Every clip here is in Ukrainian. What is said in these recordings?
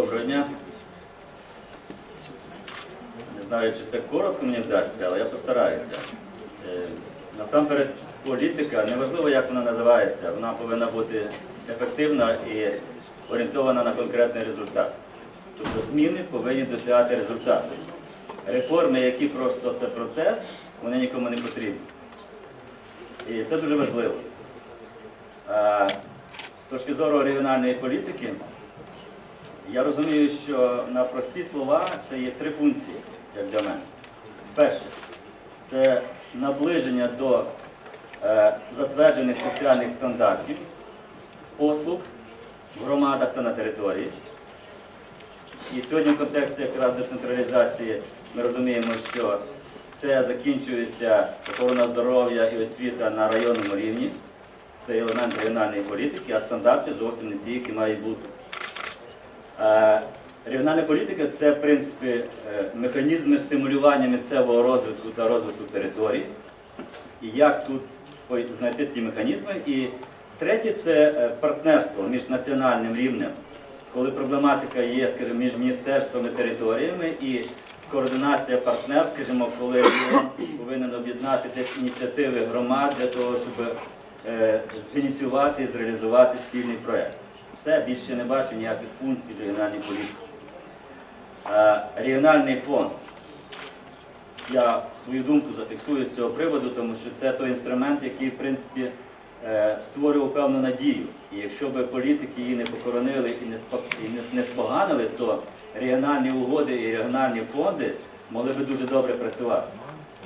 Доброго дня. Не знаю, чи це коротко мені вдасться, але я постараюся. Е, Насамперед, політика, неважливо, як вона називається, вона повинна бути ефективна і орієнтована на конкретний результат. Тобто зміни повинні досягати результату. Реформи, які просто це процес, вони нікому не потрібні. І це дуже важливо. З точки зору регіональної політики, я розумію, що на прості слова це є три функції, як для мене. Перше, це наближення до е, затверджених соціальних стандартів, послуг в громадах та на території. І сьогодні в контексті якраз децентралізації ми розуміємо, що це закінчується охорона здоров'я і освіта на районному рівні. Це елемент регіональної політики, а стандарти зовсім не ці, які мають бути. Е, Регіональна політика це в принципі е, механізми стимулювання місцевого розвитку та розвитку територій. І як тут знайти ті механізми. І третє це е, партнерство між національним рівнем, коли проблематика є, скажімо, між міністерствами територіями і координація партнер, скажімо, коли повинен об'єднати десь ініціативи громад для того, щоб зініціювати і зреалізувати спільний проєкт. Все, більше не бачу ніяких функцій в регіональній політиці. Е, Регіональний фонд. Я свою думку зафіксую з цього приводу, тому що це той інструмент, який, в принципі, е, створював певну надію. І якщо б політики її не покоронили і не споганили, то регіональні угоди і регіональні фонди могли би дуже добре працювати.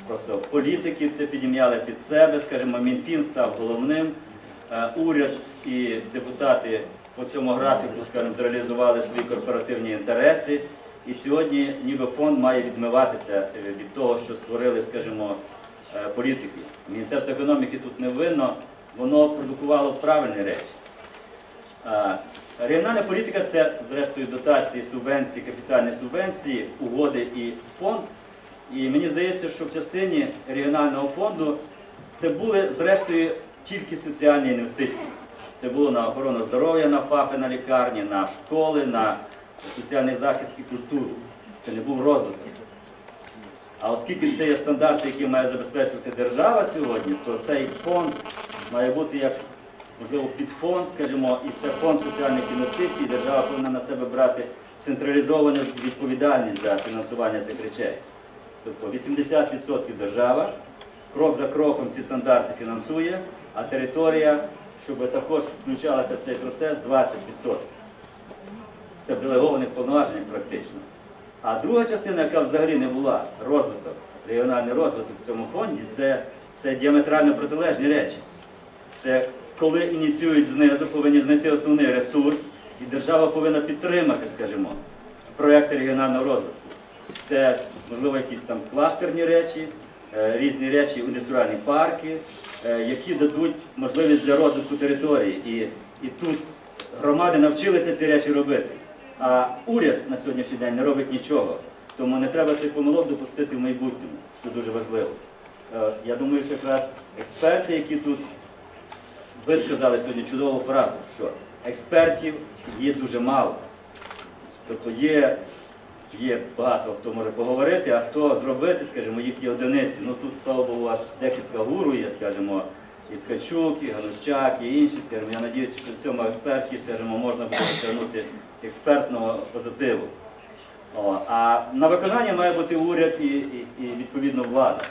Просто політики це підім'яли під себе, скажімо, Мінфін став головним, е, уряд і депутати по цьому графіку, скажімо, реалізували свої корпоративні інтереси. І сьогодні ніби фонд має відмиватися е, від того, що створили, скажімо, е, політики. Міністерство економіки тут не винно, воно продукувало правильні речі. Регіональна політика це, зрештою, дотації, субвенції, капітальні субвенції, угоди і фонд. І мені здається, що в частині регіонального фонду це були, зрештою, тільки соціальні інвестиції. Це було на охорону здоров'я, на ФАПи, на лікарні, на школи, на соціальний захист і культуру. Це не був розвиток. А оскільки це є стандарти, які має забезпечувати держава сьогодні, то цей фонд має бути як, можливо, підфонд, скажімо, і це фонд соціальних інвестицій, держава повинна на себе брати централізовану відповідальність за фінансування цих речей. Тобто 80% держава, крок за кроком ці стандарти фінансує, а територія, щоб також включалася в цей процес, 20%. Це в делегованих повноваженнях практично. А друга частина, яка взагалі не була розвиток, регіональний розвиток в цьому фонді, це, це діаметрально протилежні речі. Це коли ініціюють знизу, повинні знайти основний ресурс, і держава повинна підтримати, скажімо, проекти регіонального розвитку. Це, можливо, якісь там кластерні речі, е, різні речі, індустріальні парки, які дадуть можливість для розвитку території. І, і тут громади навчилися ці речі робити. А уряд на сьогоднішній день не робить нічого. Тому не треба цей помилок допустити в майбутньому, що дуже важливо. Е, Я думаю, що якраз експерти, які тут ви сказали сьогодні чудову фразу, що експертів є дуже мало. Ткто є, є багато хто може поговорити, а хто зробити, скажімо, їх є одиниці. Ну тут, слава Богу, аж декілька гуру є, скажімо, і Ткачук, і Ганущак, і інші, скажімо. Я сподіваюся, що в цьому експерті, скажімо, можна буде досягнути експертного позитиву. О, а на виконання має бути уряд і, і, і відповідно влада.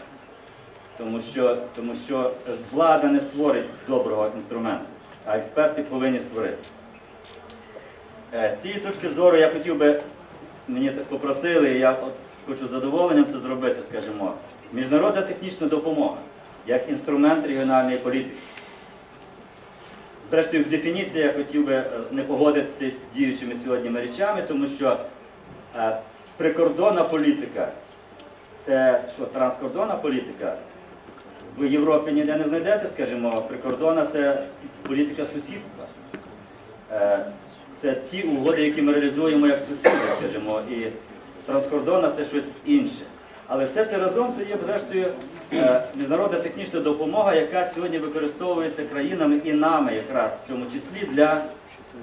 Тому що, тому що влада не створить доброго інструменту, а експерти повинні створити. Е, З цієї точки зору я хотів би, мені так попросили, і я хочу з задоволенням це зробити, скажімо, міжнародна технічна допомога як інструмент регіональної політики. Зрештою, в дефініції я хотів би е, не погодитися з діючими сьогодні речами, тому що е, прикордонна політика це що, транскордонна політика. В Європі ніде не знайдете, скажімо, прикордонна це політика сусідства. Це ті угоди, які ми реалізуємо як сусіди, скажімо, і транскордонна це щось інше. Але все це разом це є, зрештою, е, міжнародна технічна допомога, яка сьогодні використовується країнами і нами якраз в цьому числі для,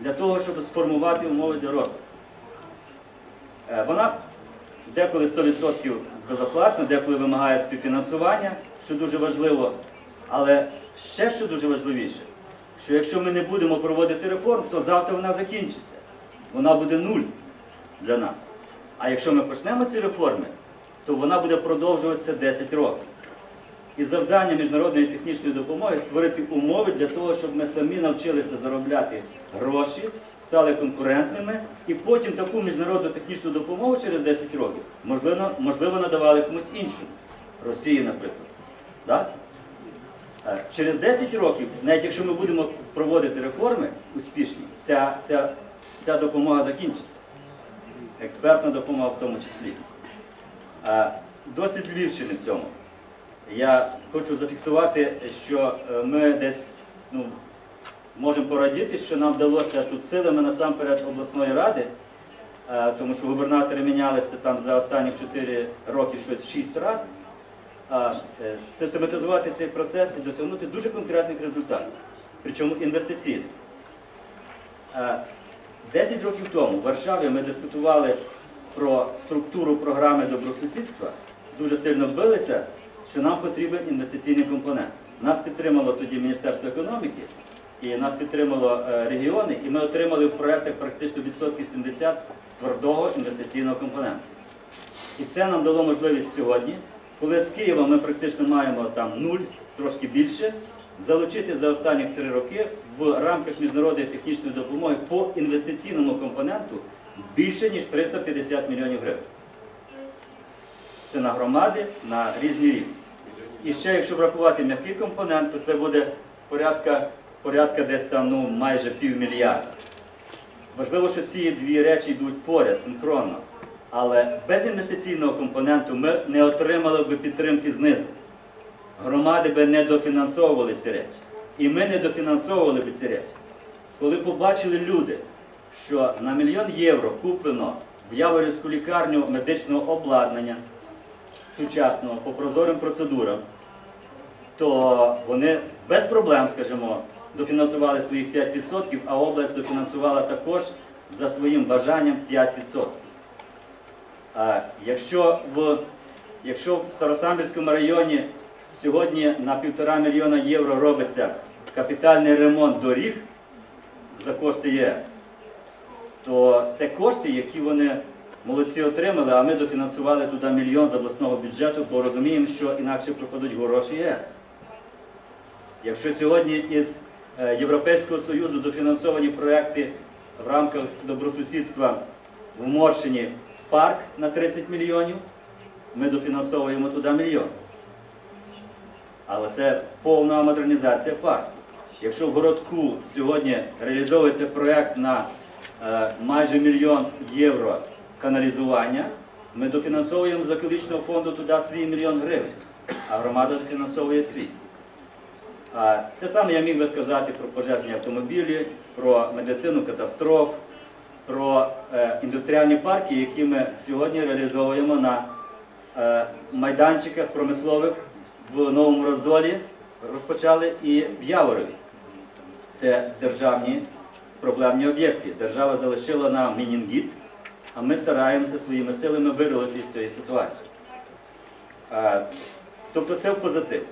для того, щоб сформувати умови для розвитку. Е, Вона деколи 100% безоплатна, деколи вимагає співфінансування, що дуже важливо. Але ще що дуже важливіше, що якщо ми не будемо проводити реформ, то завтра вона закінчиться. Вона буде нуль для нас. А якщо ми почнемо ці реформи, то вона буде продовжуватися 10 років. І завдання міжнародної технічної допомоги створити умови для того, щоб ми самі навчилися заробляти гроші, стали конкурентними, і потім таку міжнародну технічну допомогу через 10 років можливо, можливо надавали комусь іншому, Росії, наприклад. Так? Е, Через 10 років, навіть якщо ми будемо проводити реформи успішні, ця, ця, ця допомога закінчиться. Експертна допомога в тому числі. Е, Досвід Львівщини в цьому. Я хочу зафіксувати, що е, ми десь ну, можемо порадіти, що нам вдалося тут силами насамперед обласної ради, тому що губернатори мінялися там за останні 4 роки щось 6 разів, е, систематизувати цей процес і досягнути дуже конкретних результатів, причому інвестиційних. Е, 10 років тому в Варшаві ми дискутували про структуру програми добросусідства, дуже сильно билися, що нам потрібен інвестиційний компонент. Нас підтримало тоді Міністерство економіки, і нас підтримало е, регіони, і ми отримали в проєктах практично відсотків 70 твердого інвестиційного компоненту. І це нам дало можливість сьогодні, коли з Києва ми практично маємо там нуль, трошки більше, залучити за останні три роки в рамках міжнародної технічної допомоги по інвестиційному компоненту більше ніж 350 мільйонів гривень. Це на громади на різні рівні. І ще, якщо врахувати м'який компонент, то це буде порядка, порядка десь там ну, майже півмільярда. Важливо, що ці дві речі йдуть поряд, синхронно. Але без інвестиційного компоненту ми не отримали б підтримки знизу. Громади би не дофінансовували ці речі. І ми не дофінансовували б ці речі. Коли побачили люди, що на мільйон євро куплено в Яворівську лікарню медичного обладнання сучасного по прозорим процедурам, то вони без проблем, скажімо, дофінансували своїх 5%, а область дофінансувала також за своїм бажанням 5%. Якщо в, якщо в Старосамбірському районі сьогодні на півтора мільйона євро робиться капітальний ремонт доріг за кошти ЄС, то це кошти, які вони молодці отримали, а ми дофінансували туди мільйон з обласного бюджету, бо розуміємо, що інакше пропадуть гроші ЄС. Якщо сьогодні із е, Європейського Союзу дофінансовані проекти в рамках добросусідства в Морщині парк на 30 мільйонів, ми дофінансовуємо туди мільйон. Але це повна модернізація парку. Якщо в городку сьогодні реалізовується проєкт на е, майже мільйон євро каналізування, ми дофінансовуємо з екологічного фонду туди свій мільйон гривень, а громада дофінансовує свій. Це саме я міг би сказати про пожежні автомобілі, про медицину катастроф, про е, індустріальні парки, які ми сьогодні реалізовуємо на е, майданчиках промислових в Новому Роздолі, розпочали і в Яворові. Це державні проблемні об'єкти. Держава залишила нам мінінгіт, а ми стараємося своїми силами вирулити з цієї ситуації. Е, Тобто це в позитив.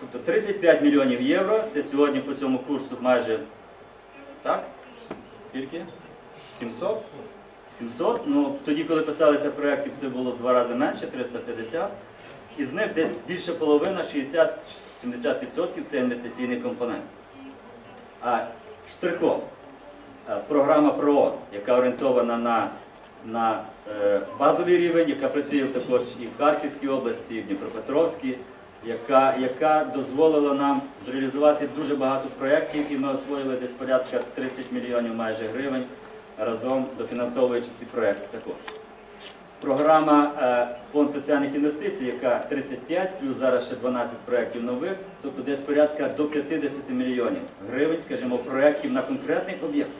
Тобто 35 мільйонів євро, це сьогодні по цьому курсу майже так? Скільки? 700? 700. Ну, тоді, коли писалися проекти, це було в два рази менше, 350. Із них десь більше половина, 60-70% це інвестиційний компонент. А штрихом е, програма ПРООН, яка орієнтована на, на е, базовий рівень, яка працює також і в Харківській області, і в Дніпропетровській, яка, яка дозволила нам зреалізувати дуже багато проєктів, і ми освоїли десь порядка 30 мільйонів майже гривень разом дофінансовуючи ці проєкти також. Програма е, Фонд соціальних інвестицій, яка 35, плюс зараз ще 12 проєктів нових, тобто десь порядка до 50 мільйонів гривень, скажімо, проєктів на конкретних об'єктах.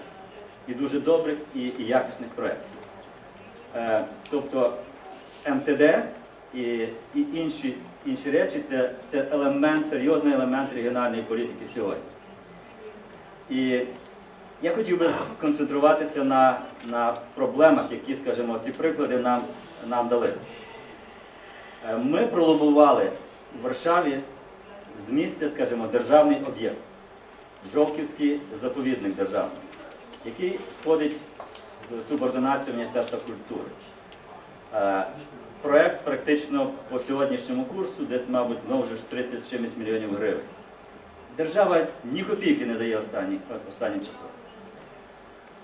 І дуже добрих і, і якісних проєктів. Е, Тобто МТД і, і інші, інші речі це, це елемент, серйозний елемент регіональної політики сьогодні. І Я хотів би сконцентруватися на, на проблемах, які, скажімо, ці приклади нам, нам дали. Е, Ми пролобували в Варшаві з місця, скажімо, державний об'єкт, Жовківський заповідник державний, який входить в субординацію Міністерства культури. Проект практично по сьогоднішньому курсу десь, мабуть, ну, вже 30 з чимось мільйонів гривень. Держава ні копійки не дає останні, останнім часом.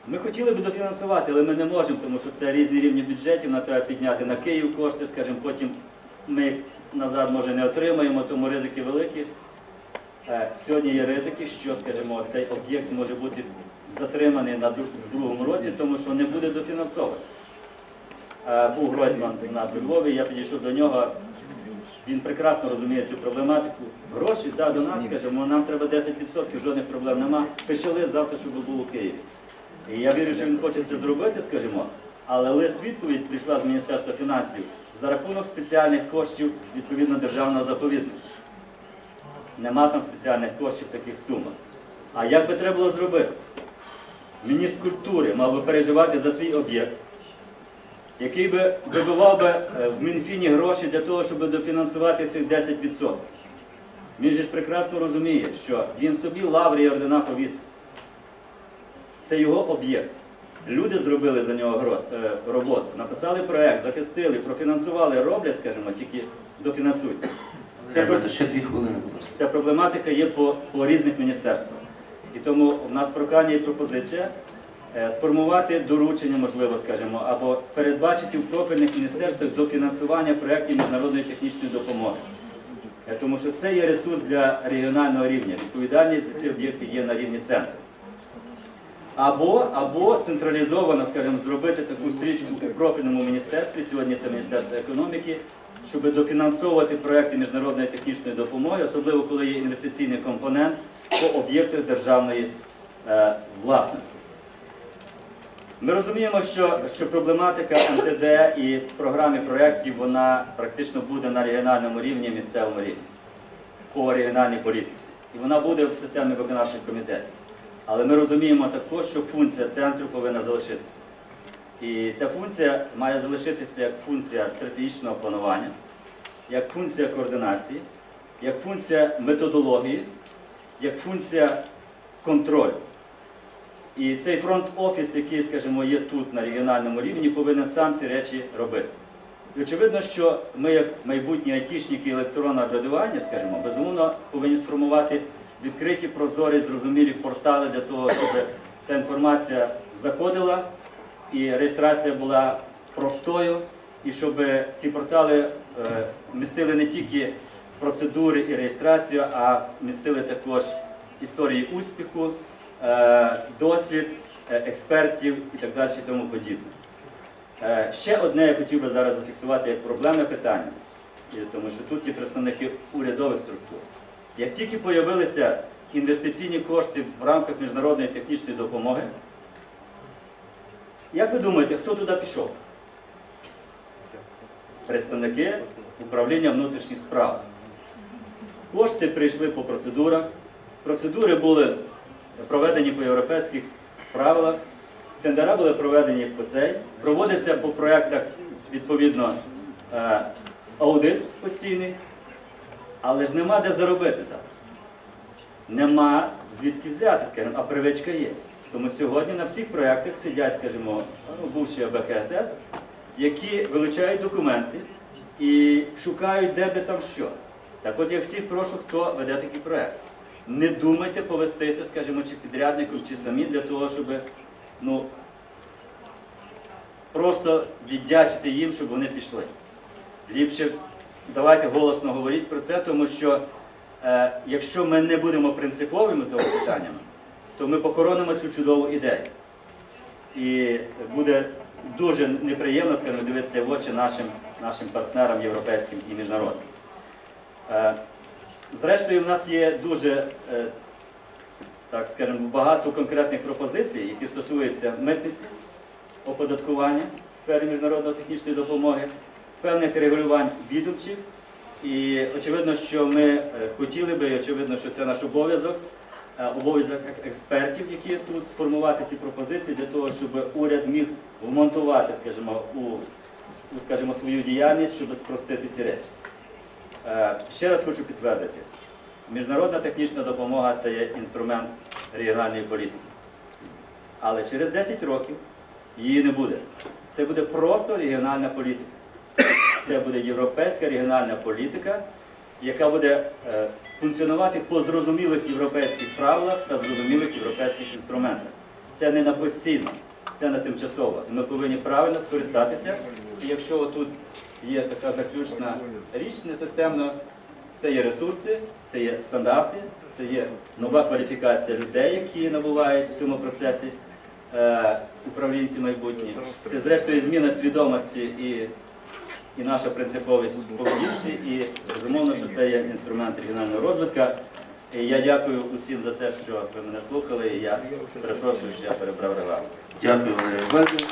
Ми хотіли б дофінансувати, але ми не можемо, тому що це різні рівні бюджетів, нам треба підняти на Київ кошти, скажімо, потім ми їх назад може не отримаємо, тому ризики великі. Е, Сьогодні є ризики, що, скажімо, цей об'єкт може бути затриманий на другому році, тому що не буде дофінансований. Е, Був Гройсман у нас у Львові, я підійшов до нього, він прекрасно розуміє цю проблематику. Гроші, да, до нас, скажімо, нам треба 10%, жодних проблем нема. Пиши лист завтра, щоб був у Києві. І я вірю, що він хоче це зробити, скажімо, але лист відповідь прийшла з Міністерства фінансів за рахунок спеціальних коштів відповідно державного заповідника. Нема там спеціальних коштів в таких сумах. А як би треба було зробити? Міністр культури мав би переживати за свій об'єкт, який би вибивав би е, в Мінфіні гроші для того, щоб дофінансувати тих 10%. Він же ж прекрасно розуміє, що він собі лаври і ордена повісив. Це його об'єкт. Люди зробили за нього е, роботу, написали проект, захистили, профінансували, роблять, скажімо, тільки дофінансують. Це, про- ще дві хвилини, ця проблематика є по, по різних міністерствах. І тому в нас прохання і пропозиція сформувати доручення, можливо, скажімо, або передбачити в профільних міністерствах дофінансування проєктів міжнародної технічної допомоги. Е, Тому що це є ресурс для регіонального рівня. Відповідальність за ці об'єкти є на рівні центру. Або, або централізовано, скажімо, зробити таку стрічку у профільному міністерстві, сьогодні це Міністерство економіки, щоб дофінансовувати проекти міжнародної технічної допомоги, особливо коли є інвестиційний компонент по об'єктах державної е, власності. Ми розуміємо, що, що проблематика МТД і програми проєктів вона практично буде на регіональному рівні, місцевому рівні, по регіональній політиці. І вона буде в системі виконавчих комітетів. Але ми розуміємо також, що функція центру повинна залишитися. І ця функція має залишитися як функція стратегічного планування, як функція координації, як функція методології, як функція контролю. І цей фронт-офіс, який, скажімо, є тут на регіональному рівні, повинен сам ці речі робити. І очевидно, що ми, як майбутні айтішники електронного обрядування, скажімо, безумовно повинні сформувати відкриті, прозорі, зрозумілі портали для того, щоб ця інформація заходила і реєстрація була простою, і щоб ці портали е, містили не тільки процедури і реєстрацію, а містили також історії успіху, досвід е, експертів і так далі і тому подібне. Е, Ще одне я хотів би зараз зафіксувати як проблемне питання, тому що тут є представники урядових структур. Як тільки з'явилися інвестиційні кошти в рамках міжнародної технічної допомоги, як ви думаєте, хто туди пішов? Представники управління внутрішніх справ. Кошти прийшли по процедурах. Процедури були проведені по європейських правилах. Тендера були проведені по цей. Проводиться по проєктах відповідно е, аудит постійний. Але ж нема де заробити зараз. Нема звідки взяти, скажімо, а привичка є. Тому сьогодні на всіх проєктах сидять, скажімо, ну, бувші АБКСС, які вилучають документи і шукають, де би там що. Так от я всіх прошу, хто веде такий проєкт. Не думайте повестися, скажімо, чи підрядником, чи самі для того, щоб ну, просто віддячити їм, щоб вони пішли. Ліпше давайте голосно говорити про це, тому що е, якщо ми не будемо принциповими того питаннями, то ми похоронимо цю чудову ідею. І буде дуже неприємно, скажімо, дивитися в очі нашим, нашим партнерам європейським і міжнародним. Зрештою, в нас є дуже, е, так скажімо, багато конкретних пропозицій, які стосуються митниці, оподаткування в сфері міжнародно-технічної допомоги, певних регулювань відомчих. І очевидно, що ми е, хотіли би, і очевидно, що це наш обов'язок, е, обов'язок експертів, які тут сформувати ці пропозиції для того, щоб уряд міг вмонтувати, скажімо, у, у скажімо, свою діяльність, щоб спростити ці речі. Е, Ще раз хочу підтвердити, міжнародна технічна допомога це є інструмент регіональної політики. Але через 10 років її не буде. Це буде просто регіональна політика. Це буде європейська регіональна політика, яка буде е, функціонувати по зрозумілих європейських правилах та зрозумілих європейських інструментах. Це не на постійно, це на тимчасово. Ми повинні правильно скористатися. І якщо тут є така заключна річ несистемно, це є ресурси, це є стандарти, це є нова кваліфікація людей, які набувають в цьому процесі е, управлінці майбутні. Це зрештою зміна свідомості і, і наша принциповість поведінці, і безумовно, що це є інструмент регіонального розвитку. І я дякую усім за те, що ви мене слухали. І я перепрошую, що я перебрав регламент. Дякую, Валерій.